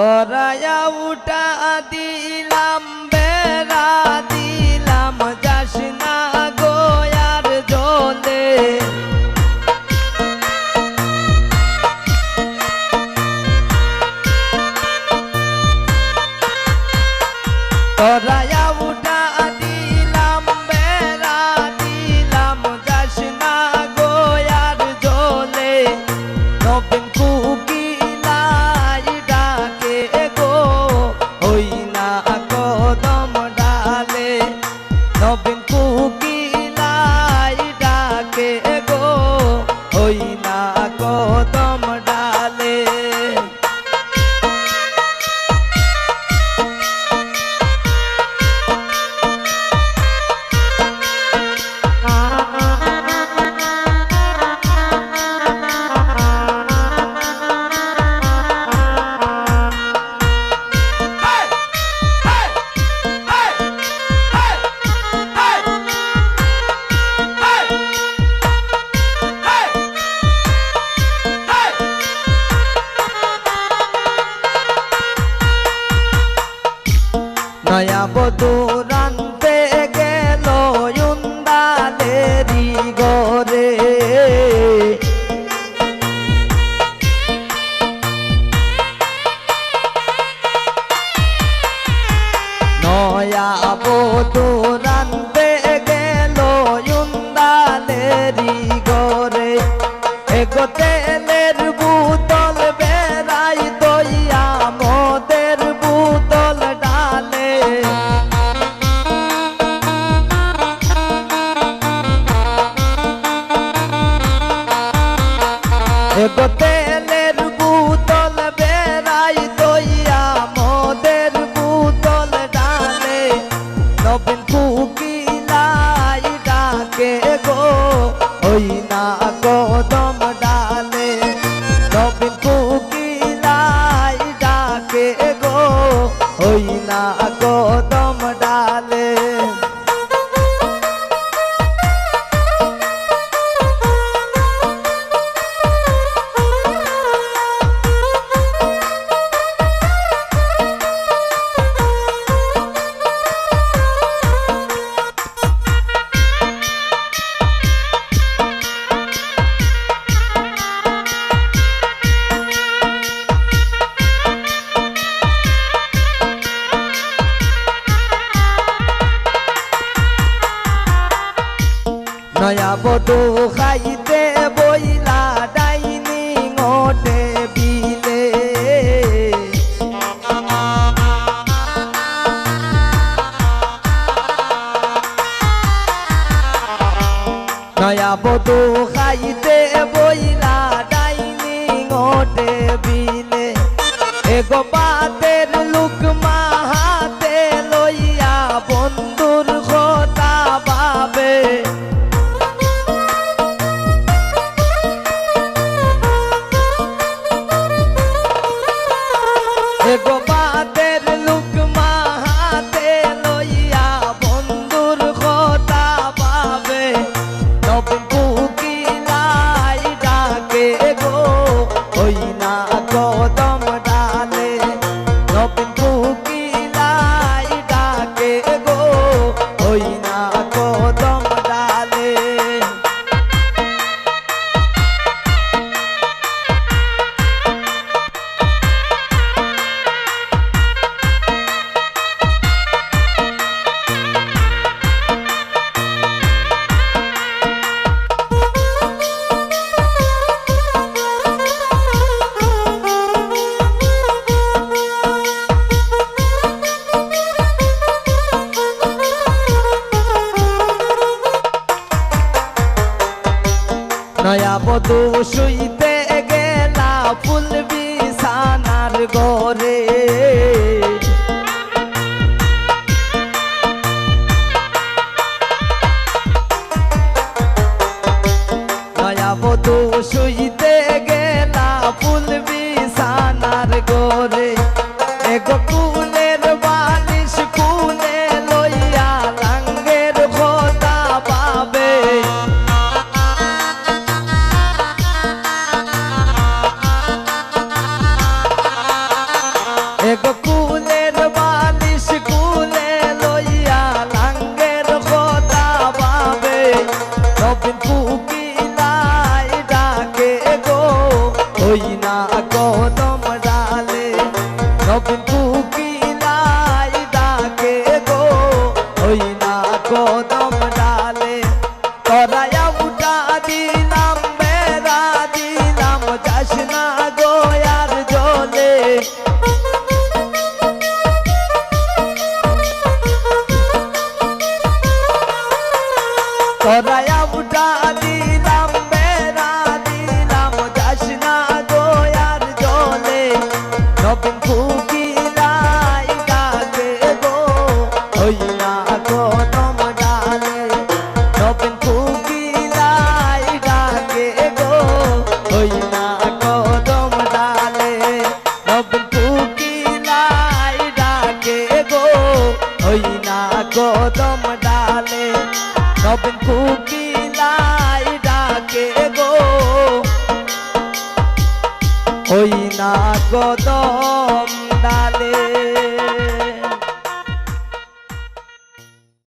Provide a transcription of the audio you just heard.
Raya Uta Adi เป็นคู่ก নয়া বটো খাইতে বইলা ডাইনি ঘটে বিলে। নয়া বটো খাইতে বইলা ডাইনি ঘটে বিলে। এগো বা নয়া বধু শুইতে গেলা ফুল বিছানার গরে নয়া বধু শুইতে গেলা ফুল বিছানার গরে এগো কুল হই না। con tu ওই না ডালে